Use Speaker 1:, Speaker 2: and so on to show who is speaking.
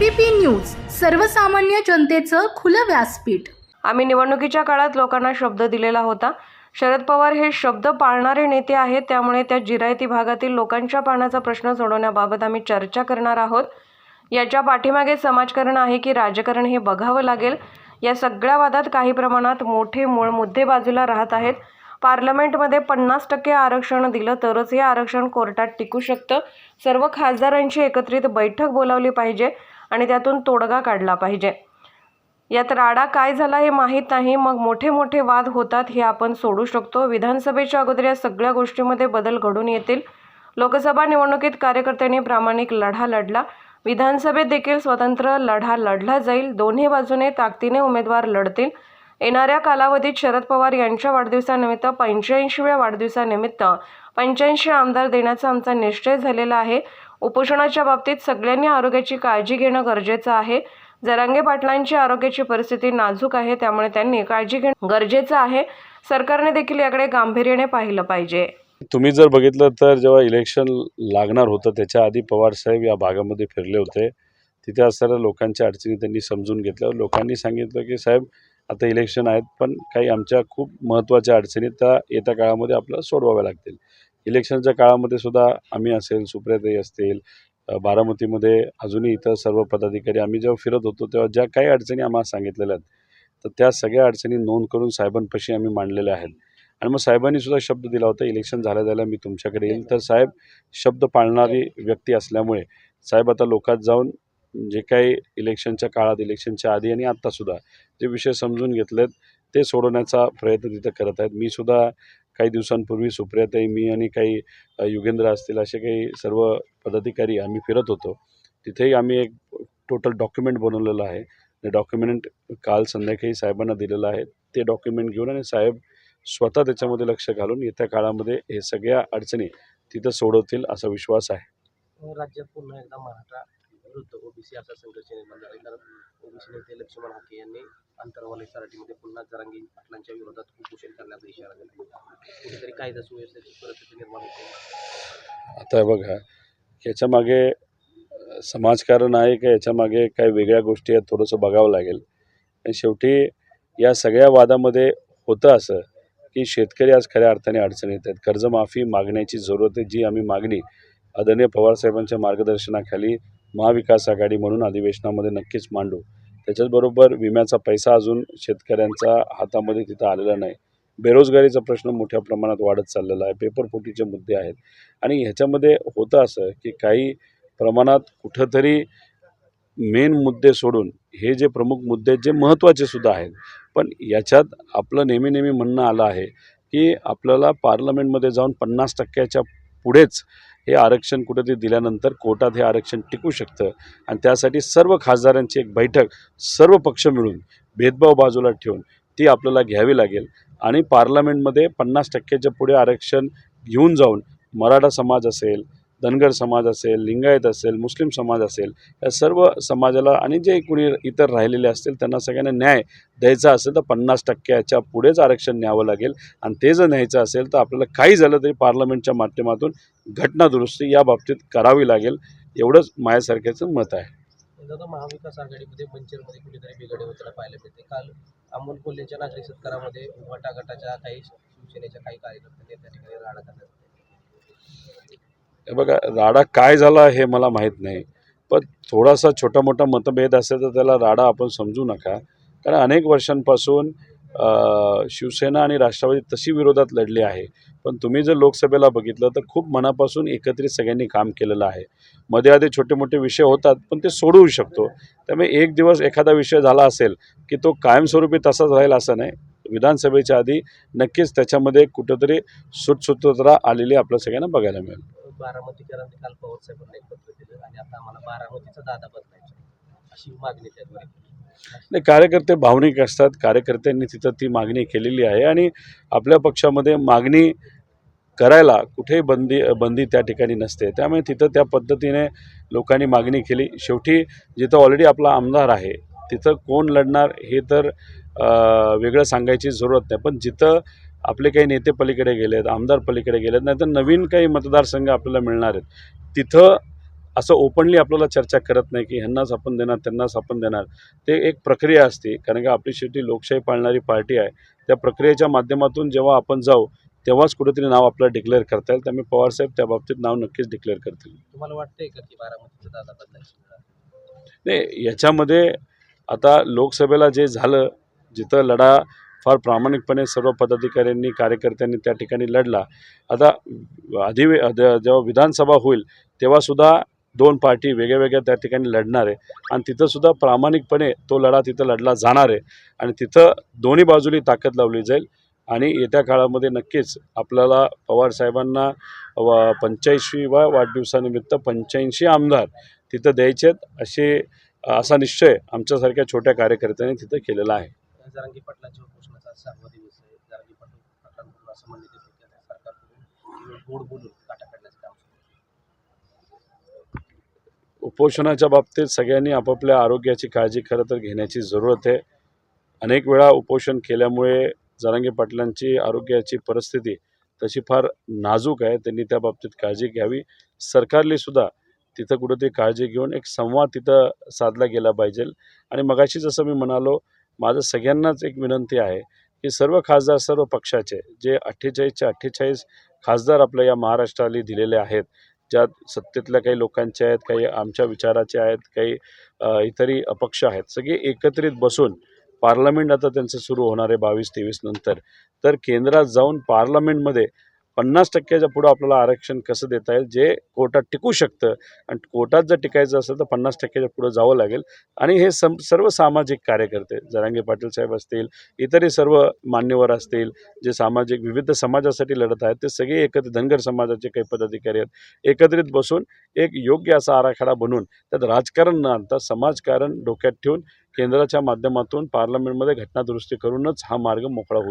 Speaker 1: ABP news सर्वसामान्य जनतेचं खुलं व्यासपीठ.
Speaker 2: आम्ही निवडणुकीच्या काळात लोकांना शब्द दिलेला होता. शरद पवार हे शब्द पाळणारे नेते आहेत त्यामुळे त्या जिरायती भागातील लोकांच्या पाण्याचा प्रश्न सोडवण्याबाबत आम्ही चर्चा करणार आहोत. याच्या पाठीमागे समाजकारण आहे की राजकारण हे बघावं लागेल. या सगळ्या वादात काही प्रमाणात मोठे मूळ मुद्दे बाजूला राहत आहेत. पार्लमेंटमध्ये पन्नास टक्के आरक्षण दिलं तरच हे आरक्षण कोर्टात टिकू शकतं. सर्व खासदारांची एकत्रित बैठक बोलावली पाहिजे आणि त्यातून तोडगा काढला पाहिजे. यात राडा काय झाला हे माहीत नाही. मग मोठे मोठे वाद होतात हे आपण सोडू शकतो. विधानसभेच्या अगोदर या सगळ्या गोष्टीमध्ये बदल घडून येतील. लोकसभा निवडणुकीत कार्यकर्त्यांनी प्रामाणिक लढा लढला. विधानसभेत देखील स्वतंत्र लढा लढला जाईल. दोन्ही बाजूने ताकदीने उमेदवार लढतील. येणाऱ्या कालावधीत शरद पवार यांच्या वाढदिवसानिमित्त पंच्याऐंशीव्या वाढदिवसानिमित्त पंच्याऐंशी आमदार देण्याचा आमचा निश्चय झालेला आहे. उपोषणाच्या बाबतीत सगळ्यांनी आरोग्याची काळजी घेणं गरजेचं आहे. जरांगे पाटलांची आरोग्याची परिस्थिती नाजूक आहे त्यामुळे त्यांनी काळजी घेणं गरजेचं आहे. सरकारने देखील याकडे गांभीर्याने पाहिलं पाहिजे.
Speaker 3: तुम्ही जर बघितलं तर जेव्हा इलेक्शन लागणार होतं त्याच्या आधी पवार साहेब या भागामध्ये फिरले होते. तिथे असणाऱ्या लोकांच्या अडचणी त्यांनी समजून घेतल्या. लोकांनी सांगितलं की साहेब आता इलेक्शन आहेत पण काही आमच्या खूप महत्त्वाच्या अडचणी त्या येत्या काळामध्ये आपल्याला सोडवाव्या लागतील. इलेक्शनच्या काळामध्ये सुद्धा आम्ही असेल सुप्रियाताई असतील बारामतीमध्ये अजूनही इतर सर्व पदाधिकारी आम्ही जेव्हा फिरत होतो तेव्हा ज्या काही अडचणी आम्हाला सांगितलेल्या आहेत तर त्या सगळ्या अडचणी नोंद करून साहेबांपाशी आम्ही मांडलेल्या आहेत. आणि मग साहेबांनी सुद्धा शब्द दिला होता इलेक्शन झाल्या झाल्या मी तुमच्याकडे येईल. तर साहेब शब्द पाळणारी व्यक्ती असल्यामुळे साहेब आता लोकात जाऊन जे काही इलेक्शनच्या काळात इलेक्शनच्या आधी आणि आत्तासुद्धा जे विषय समजून घेतलेत ते सोडवण्याचा प्रयत्न तिथं करत आहेत. मी सुद्धा काही दिवसांपूर्वी सुप्रियाताई मी आणि काही युगेंद्र असतील असे काही सर्व पदाधिकारी आम्ही फिरत होतो. तिथेही आम्ही एक टोटल डॉक्युमेंट बनवलेलं आहे. ते डॉक्युमेंट काल संध्याकाळी साहेबांना दिलेलं आहे. ते डॉक्युमेंट घेऊन आणि साहेब स्वतः त्याच्यामध्ये लक्ष घालून येत्या काळामध्ये हे सगळ्या अडचणी तिथं सोडवतील असा विश्वास आहे.
Speaker 4: राज्यात पुन्हा एकदा मराठा विरुद्ध ओबीसी असा संघर्ष निर्माण झाला. कारण ओबीसी नेते लक्ष्मण हाके यांनी अंतरवाले सराटीमध्ये पुन्हा जरांगी पाटलांच्या विरोधात उपोषण करण्याचा इशारा दिला. कुठेतरी कायदा सुव्यवस्थेची परिस्थिती निर्माण होते.
Speaker 3: आता बघा याच्यामागे समाजकारण आहे का याच्यामागे काही वेगळ्या गोष्टी आहेत थोडंसं बघावं लागेल. आणि शेवटी या सगळ्या वादामध्ये होतं असं की शेतकरी आज खऱ्या अर्थाने अडचणीत आहेत. कर्जमाफी मागण्याची जरूरत आहे जी आम्ही मागणी आदरणीय पवारसाहेबांच्या मार्गदर्शनाखाली महाविकास आघाडी म्हणून अधिवेशनामध्ये नक्कीच मांडू. त्याच्याचबरोबर विम्याचा पैसा अजून शेतकऱ्यांचा हातामध्ये तिथं आलेला नाही. बेरोजगारीचा प्रश्न मोठ्या प्रमाणात वाढत चाललेला आहे. पेपरफुटीचे मुद्दे आहेत. आणि ह्याच्यामध्ये होतं असं की काही प्रमाणात कुठंतरी मेन मुद्दे सोडून हे जे प्रमुख मुद्दे आहेत जे महत्त्वाचे सुद्धा आहेत. पण याच्यात आपलं नेहमी नेहमी म्हणणं आलं आहे की आपल्याला पार्लमेंटमध्ये जाऊन पन्नास टक्क्याच्या पुढेच हे आरक्षण कुठेतरी दिल्यानंतर कोर्टात हे आरक्षण टिकू शकतं. आणि त्यासाठी सर्व खासदारांची एक बैठक सर्व पक्ष मिळून भेदभाव बाजूला ठेवून ती आपल्याला घ्यावी लागेल. आणि पार्लमेंटमध्ये पन्नास टक्क्याच्या पुढे आरक्षण घेऊन जाऊन मराठा समाज असेल धनगर समाज असेल लिंगायत असेल मुस्लिम समाज असेल या सर्व समाजाला आणि जे कुणी इतर राहिलेले असतील त्यांना सगळ्यांना न्याय द्यायचा असेल तर पन्नास टक्क्याच्या पुढेच आरक्षण न्यावं लागेल. आणि ते जर न्यायचं असेल तर आपल्याला काही झालं तरी पार्लमेंटच्या माध्यमातून घटना दुरुस्ती या बाबतीत करावी लागेल. एवढंच माझ्यासारख्याचं मत आहे.
Speaker 4: दादा महाविकास आघाडीमध्ये मंचरमध्ये कुठेतरी बिघाडी होताना पाहायला मिळते. काल अमोल कोल्हेच्या नागरिक सत्कारामध्ये उभाटा काही शिवसेनेच्या काही कार्यकर्त्यांनी त्या ठिकाणी राडा करण्यात
Speaker 3: हे बघा राडा काय झाला हे मला माहीत नाही. पण थोडासा छोटा मोठा मतभेद असेल तर त्याला राडा आपण समजू नका. कारण अनेक वर्षांपासून शिवसेना आणि राष्ट्रवादी तशी विरोधात लढली आहे. पण तुम्ही जर लोकसभेला बघितलं तर खूप मनापासून एकत्रित सगळ्यांनी काम केलेलं आहे. मध्ये आधी छोटे मोठे विषय होतात पण ते सोडवू शकतो. त्यामुळे एक दिवस एखादा विषय झाला असेल की तो कायमस्वरूपी तसाच राहील असं नाही. विधानसभेच्या आधी नक्कीच त्याच्यामध्ये कुठंतरी सुटसुत्रता आलेली आपल्या सगळ्यांना बघायला मिळेल.
Speaker 4: बारामतीकरांनी काल पवारसाहेबांना एक पत्र दिलं आणि आता आम्हाला बारामतीचा दादा बदलायचा अशी मागणी त्याद्वारे
Speaker 3: नाही कार्यकर्ते भावनिक असतात. कार्यकर्त्यांनी तिथं ती मागणी केलेली आहे आणि आपल्या पक्षामध्ये मागणी करायला कुठेही बंदी बंदी त्या ठिकाणी नसते. त्यामुळे तिथं त्या पद्धतीने लोकांनी मागणी केली. शेवटी जिथं ऑलरेडी आपला आमदार आहे तिथं कोण लढणार हे तर वेगळं सांगायची जरूरत नाही. पण जिथं आपले काही नेते पलीकडे गेलेत आमदार पलीकडे गेलेत नाही तर नवीन काही मतदारसंघ आपल्याला मिळणार आहेत. तिथं असं ओपनली आपल्याला चर्चा करत नाही की ह्यांनाच आपण देणार त्यांनाच आपण देणार. ते एक प्रक्रिया असते कारण का आपली शेवटी लोकशाही पाळणारी पार्टी आहे. त्या प्रक्रियेच्या माध्यमातून जेव्हा आपण जाऊ तेव्हाच कुठेतरी नाव आपल्याला डिक्लेअर करता येईल. त्यामुळे पवारसाहेब त्या बाबतीत नाव नक्कीच डिक्लेअर करतील.
Speaker 4: तुम्हाला वाटतंय का की बारामतीचं दादा बदलायची?
Speaker 3: नाही याच्यामध्ये आता लोकसभेला जे झालं जिथं लढा फार प्रामाणिकपणे सर्व पदाधिकाऱ्यांनी कार्यकर्त्यांनी त्या ठिकाणी लढला. आता अधिवे जेव्हा विधानसभा होईल तेव्हासुद्धा दोन पार्टी वेगळ्या वेगळ्या त्या ठिकाणी लढणार आहे. आणि तिथंसुद्धा प्रामाणिकपणे तो लढा तिथं लढला जाणार आहे. आणि तिथं दोन्ही बाजूनी ताकद लावली जाईल. आणि येत्या काळामध्ये नक्कीच आपल्याला पवारसाहेबांना व पंच्याऐंशीव्या वाढदिवसानिमित्त पंच्याऐंशी आमदार तिथं द्यायचे आहेत असे असा निश्चय आमच्यासारख्या छोट्या कार्यकर्त्यांनी तिथं केलेला आहे.
Speaker 4: जरांगी पाटलांच्या उपोषणाचा सहावा दिवस आहे. जरांगी पाटील पाटलांकडून असं म्हणले की आता सरकारकडून गोड बोलून काटा काढण्याचं काम सुरू आहे.
Speaker 3: उपोषणाच्या बाबतीत सगळ्यांनी आपापल्या आरोग्याची काळजी खरं तर घेण्याची जरूरत आहे. अनेक वेळा उपोषण केल्यामुळे जरांगे पाटलांची आरोग्याची परिस्थिती तशी फार नाजूक आहे. त्यांनी त्या बाबतीत काळजी घ्यावी. सरकारने सुद्धा तिथं ते काळजी घेऊन एक संवाद तिथं साधला गेला पाहिजे. आणि मगाशी जसं मी म्हणालो माझं सगळ्यांनाच एक विनंती आहे की सर्व खासदार सर्व पक्षाचे जे अठ्ठेचाळीसचे अठ्ठेचाळीस खासदार आपल्या या महाराष्ट्राला दिलेले आहेत ज्यात सत्तेतल्या काही लोकांचे आहेत काही आमच्या विचाराचे आहेत काही इतरही अपक्ष आहेत सगळे एकत्रित बसून पार्लमेंट आता त्यांचं सुरू होणार आहे बावीस तेवीस नंतर. तर केंद्रात जाऊन पार्लमेंटमध्ये पन्नास टक्क्याच्या पुढं आपल्याला आरक्षण कसं देता येईल जे कोर्टात टिकू शकतं. आणि कोर्टात जर टिकायचं असेल तर पन्नास टक्क्याच्या पुढं जावं लागेल. आणि हे सम सर्व सामाजिक कार्यकर्ते जरांगे पाटील साहेब असतील इतरही सर्व मान्यवर असतील जे सामाजिक विविध समाजासाठी लढत आहेत ते सगळे एकत्र धनगर समाजाचे काही पदाधिकारी आहेत एकत्रित बसून एक योग्य असा आराखडा बनवून त्यात राजकारण न आणता समाजकारण डोक्यात ठेवून केंद्राच्या माध्यमातून पार्लमेंटमध्ये घटनादुरुस्ती करूनच हा मार्ग मोकळा होईल